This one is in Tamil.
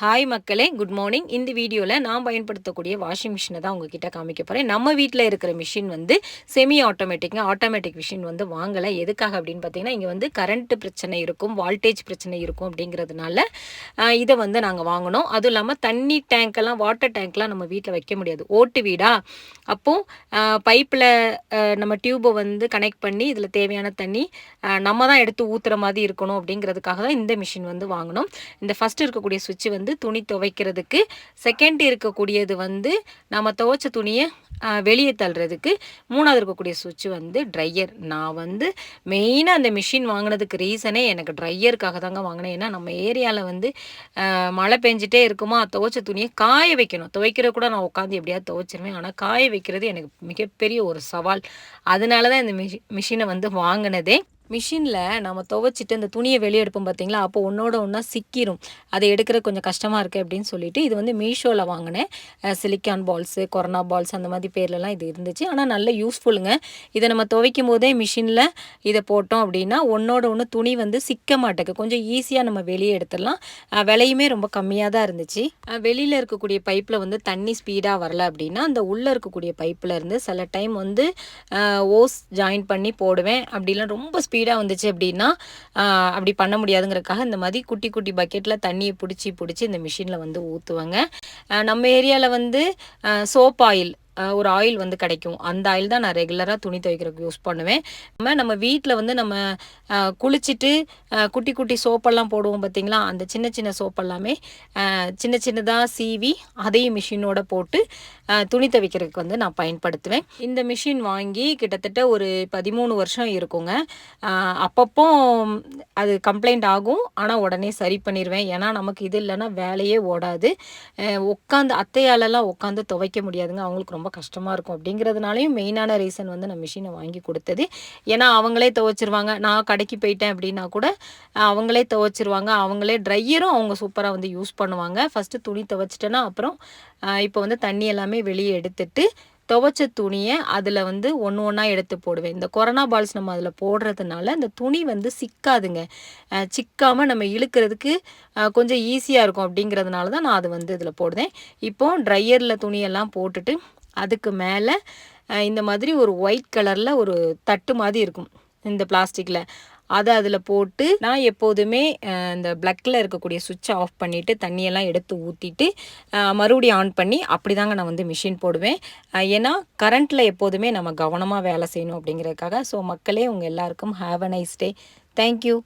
ஹாய் மக்களே குட் மார்னிங் இந்த வீடியோவில் நான் பயன்படுத்தக்கூடிய வாஷிங் மிஷினை தான் உங்ககிட்ட காமிக்க போகிறேன் நம்ம வீட்டில் இருக்கிற மிஷின் வந்து செமி ஆட்டோமேட்டிக்ங்க ஆட்டோமேட்டிக் மிஷின் வந்து வாங்கலை. எதுக்காக அப்படின்னு பார்த்தீங்கன்னா இங்கே வந்து கரண்ட் பிரச்சனை இருக்கும் வால்டேஜ் பிரச்சனை இருக்கும் அப்படிங்கிறதுனால இதை வந்து நாங்கள் வாங்கினோம் அதுவும் இல்லாமல் தண்ணி டேங்க்கெல்லாம் வாட்டர் டேங்க்லாம் நம்ம வீட்டில் வைக்க முடியாது. ஓட்டு வீடா? அப்போது பைப்பில் நம்ம டியூப்பை வந்து கனெக்ட் பண்ணி இதில் தேவையான தண்ணி நம்ம தான் எடுத்து ஊற்றுற மாதிரி இருக்கணும் அப்படிங்கிறதுக்காக தான் இந்த மிஷின் வந்து வாங்கினோம் இந்த ஃபஸ்ட்டு இருக்கக்கூடிய சுவிட்ச் வந்து வந்து துணி துவைக்கிறதுக்கு. செகண்ட் இருக்கக்கூடியது வந்து நம்ம துவைச்ச துணியை வெளியே தள்ளுறதுக்கு. மூணாவது இருக்கக்கூடிய சுவிட்ச் வந்து ட்ரையர் நான் வந்து மெயினாக அந்த மிஷின் வாங்கினதுக்கு ரீசனே எனக்கு ட்ரையருக்காக தாங்க வாங்கினேன். ஏன்னா நம்ம ஏரியாவில் வந்து மழை பெஞ்சிட்டே இருக்குமா? துவைச்ச துணியை காய வைக்கணும். துவைக்கிற கூட நான் உட்காந்து எப்படியாவது துவைச்சிருவேன். ஆனால் காய வைக்கிறது எனக்கு மிகப்பெரிய ஒரு சவால். அதனால தான் இந்த மிஷி மிஷினை வந்து வாங்கினதே. மிஷினில் நம்ம துவைச்சிட்டு இந்த துணியை வெளியே எடுப்போம் பார்த்தீங்களா அப்போ ஒன்றோட ஒன்றா சிக்கிரும். அதை எடுக்கிற கொஞ்சம் கஷ்டமாக இருக்குது அப்படின்னு சொல்லிட்டு இது வந்து மீஷோவில் வாங்கினேன். சிலிக்கான் பால்ஸு கொரோனா பால்ஸ் அந்த மாதிரி பேர்லலாம் இது இருந்துச்சு. ஆனால் நல்ல யூஸ்ஃபுல்லுங்க. இதை நம்ம துவைக்கும் போதே மிஷினில் இதை போட்டோம் அப்படின்னா ஒன்றோட ஒன்று துணி வந்து சிக்க மாட்டேக்கு. கொஞ்சம் ஈஸியாக நம்ம வெளியே எடுத்துடலாம். விலையுமே ரொம்ப கம்மியாக தான் இருந்துச்சு. வெளியில் இருக்கக்கூடிய பைப்பில் வந்து தண்ணி ஸ்பீடாக வரல அப்படின்னா அந்த உள்ளே இருக்கக்கூடிய பைப்பில் இருந்து சில டைம் வந்து ஓஸ் ஜாயின் பண்ணி போடுவேன். அப்படிலாம் ரொம்ப ஸ்பீடாக வந்துச்சு அப்படின்னா அப்படி பண்ண முடியாதுங்கிறக்காக இந்த மாதிரி குட்டி குட்டி பக்கெட்டில் தண்ணியை பிடிச்சி பிடிச்சி இந்த மிஷினில் வந்து ஊற்றுவாங்க நம்ம ஏரியாவில் வந்து சோப் ஆயில் ஒரு ஆயில் வந்து கிடைக்கும். அந்த ஆயில் தான் நான் ரெகுலராக துணி துவைக்கிறதுக்கு யூஸ் பண்ணுவேன். நம்ம நம்ம வீட்டில் வந்து நம்ம குளிச்சுட்டு குட்டி குட்டி சோப்பெல்லாம் போடுவோம் பார்த்திங்களா அந்த சின்ன சின்ன சோப்பெல்லாமே சின்ன சின்னதாக சீவி அதையும் மிஷினோட போட்டு துணி துவைக்கிறதுக்கு வந்து நான் பயன்படுத்துவேன். இந்த மிஷின் வாங்கி கிட்டத்தட்ட ஒரு பதிமூணு வருஷம் இருக்குங்க. அப்பப்போ அது கம்ப்ளைண்ட் ஆகும். ஆனால் உடனே சரி பண்ணிடுவேன் ஏன்னா நமக்கு இது இல்லைன்னா வேலையே ஓடாது. உட்காந்து அத்தையாலெல்லாம் உட்காந்து துவைக்க முடியாதுங்க. அவங்களுக்கு ரொம்ப ரொம்ப கஷ்டமாக இருக்கும் அப்படிங்கிறதுனாலையும் மெயினான ரீசன் வந்து நான் மிஷினை வாங்கி கொடுத்தது. ஏன்னா அவங்களே துவைச்சிருவாங்க. நான் கடைக்கு போயிட்டேன் அப்படின்னா கூட அவங்களே துவைச்சிருவாங்க. அவங்களே ட்ரையரும் அவங்க சூப்பராக வந்து யூஸ் பண்ணுவாங்க. ஃபஸ்ட்டு துணி துவைச்சிட்டேன்னா அப்புறம் இப்போ வந்து தண்ணி எல்லாமே வெளியே எடுத்துட்டு துவைச்ச துணியை அதில் வந்து ஒன்று ஒன்றா எடுத்து போடுவேன். இந்த கொரோனா பால்ஸ் நம்ம அதில் போடுறதுனால அந்த துணி வந்து சிக்காதுங்க. சிக்காமல் நம்ம இழுக்கிறதுக்கு கொஞ்சம் ஈஸியாக இருக்கும் அப்படிங்கிறதுனால தான் நான் அது வந்து இதில் போடுவேன் இப்போது ட்ரையரில் துணியெல்லாம் போட்டுட்டு அதுக்கு மேலே இந்த மாதிரி ஒரு ஒயிட் கலரில் ஒரு தட்டு மாதிரி இருக்கும் இந்த பிளாஸ்டிக்கில் அதை அதில் போட்டு நான் எப்போதுமே இந்த ப்ளக்கில் இருக்கக்கூடிய சுவிட்சை ஆஃப் பண்ணிவிட்டு தண்ணியெல்லாம் எடுத்து ஊற்றிட்டு மறுபடியும் ஆன் பண்ணி அப்படி தாங்க நான் வந்து மிஷின் போடுவேன். ஏன்னா கரண்ட்டில் எப்போதுமே நம்ம கவனமாக வேலை செய்யணும் அப்படிங்கிறதுக்காக ஸோ மக்களே உங்கள் எல்லாருக்கும் have a nice day thank you